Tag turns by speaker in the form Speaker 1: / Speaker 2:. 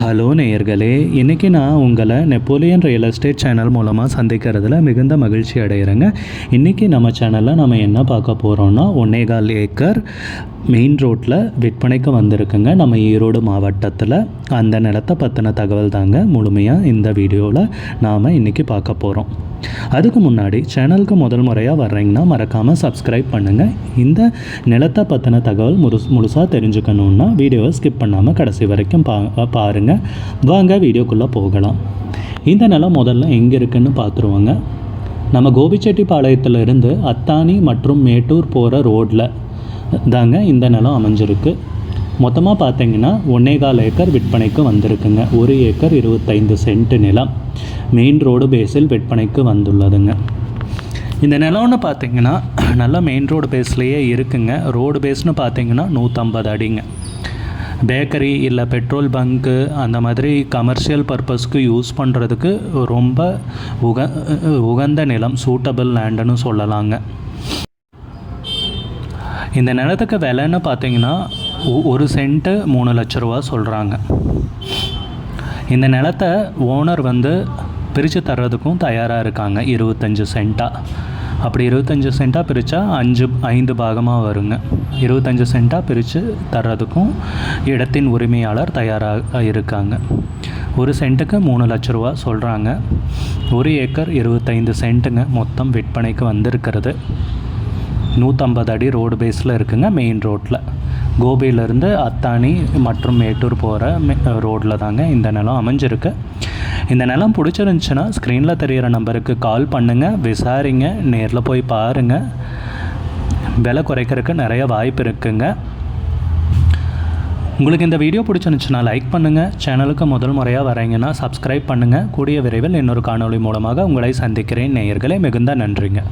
Speaker 1: Hello நேயர்களே இன்றைக்கி நான் உங்களை நெப்போலியன் ரியல் எஸ்டேட் சேனல் மூலமாக சந்திக்கிறதுல மிகுந்த மகிழ்ச்சி அடைகிறேங்க இன்றைக்கி நம்ம சேனலில் நம்ம என்ன பார்க்க போகிறோன்னா ஒன்னேகால் ஏக்கர் மெயின் ரோட்டில் விற்பனைக்கு வந்திருக்குங்க. நம்ம ஈரோடு மாவட்டத்தில் அந்த நிலத்தை பற்றின தகவல் தாங்க முழுமையாக இந்த வீடியோவில் நாம் இன்றைக்கி பார்க்க போகிறோம் அதுக்கு முன்னாடி சேனலுக்கு முதல் முறையாக வர்றீங்கன்னா மறக்காமல் சப்ஸ்கிரைப் பண்ணுங்கள் இந்த நிலத்தை பற்றின தகவல் முழு முழுசாக தெரிஞ்சுக்கணுன்னா வீடியோவை ஸ்கிப் பண்ணாமல் கடைசி வரைக்கும் பா பாருங்கள் வாங்க வீடியோக்குள்ளே போகலாம். இந்த நிலம் முதல்ல எங்கே இருக்குன்னு பார்த்துருவோங்க நம்ம கோபிச்செட்டிப்பாளையத்திலிருந்து அத்தானி மற்றும் மேட்டூர் போகிற ரோட்டில் தாங்க இந்த நிலம் அமைஞ்சிருக்கு. மொத்தமாக பார்த்தீங்கன்னா ஒன்னேகால் ஏக்கர் விற்பனைக்கு வந்திருக்குங்க. ஒரு ஏக்கர் இருபத்தைந்து சென்ட் நிலம். மெயின் ரோடு பேஸில் விற்பனைக்கு வந்துள்ளதுங்க. இந்த நிலம்னு பார்த்தீங்கன்னா நல்லா மெயின் ரோடு பேஸ்லேயே இருக்குங்க. ரோடு பேஸ்னு பார்த்தீங்கன்னா நூற்றம்பது அடிங்க. பேக்கரி இல்லை பெட்ரோல் பங்க்கு அந்த மாதிரி கமர்ஷியல் பர்பஸ்க்கு யூஸ் பண்ணுறதுக்கு ரொம்ப உக உகந்த நிலம் சூட்டபிள் லேண்டுன்னு சொல்லலாங்க. இந்த நிலத்துக்கு விலைன்னு பார்த்தீங்கன்னா ஒ- ஒரு சென்ட்டு மூணு லட்ச ரூபா சொல்கிறாங்க இந்த நிலத்தை ஓனர் வந்து பிரித்து தர்றதுக்கும் தயாராக இருக்காங்க இருபத்தஞ்சி சென்ட்டாக அப்படி இருபத்தஞ்சி சென்ட்டாக பிரித்தா அஞ்சு ஐந்து பாகமாக வருங்க. இருபத்தஞ்சி சென்ட்டாக பிரித்து தர்றதுக்கும் இடத்தின் உரிமையாளர் தயாராக இருக்காங்க. ஒரு சென்ட்டுக்கு மூணு லட்ச ரூபா சொல்கிறாங்க ஒரு ஏக்கர் இருபத்தைந்து சென்ட்டுங்க மொத்தம் விற்பனைக்கு வந்திருக்கிறது. நூற்றம்பது அடி ரோடு பேஸில் இருக்குங்க மெயின் ரோட்டில் கோபியிலேருந்து அத்தானி மற்றும் மேட்டூர் போகிற ரோட்டில் தாங்க இந்த நிலம் அமைஞ்சிருக்கு. இந்த நிலம் பிடிச்சிருந்துச்சுன்னா ஸ்க்ரீனில் தெரிகிற நம்பருக்கு கால் பண்ணுங்கள் விசாரிங்க நேரில் போய் பாருங்கள் விலை குறைக்கிறதுக்கு நிறைய வாய்ப்பு இருக்குங்க. உங்களுக்கு இந்த வீடியோ பிடிச்சிருந்துச்சுன்னா லைக் பண்ணுங்கள் சேனலுக்கு முதல் முறையாக வரீங்கன்னா சப்ஸ்கிரைப் பண்ணுங்கள் கூடிய விரைவில் இன்னொரு காணொளி மூலமாக உங்களை சந்திக்கிறேன். நேயர்களே மிகுந்த நன்றிங்க.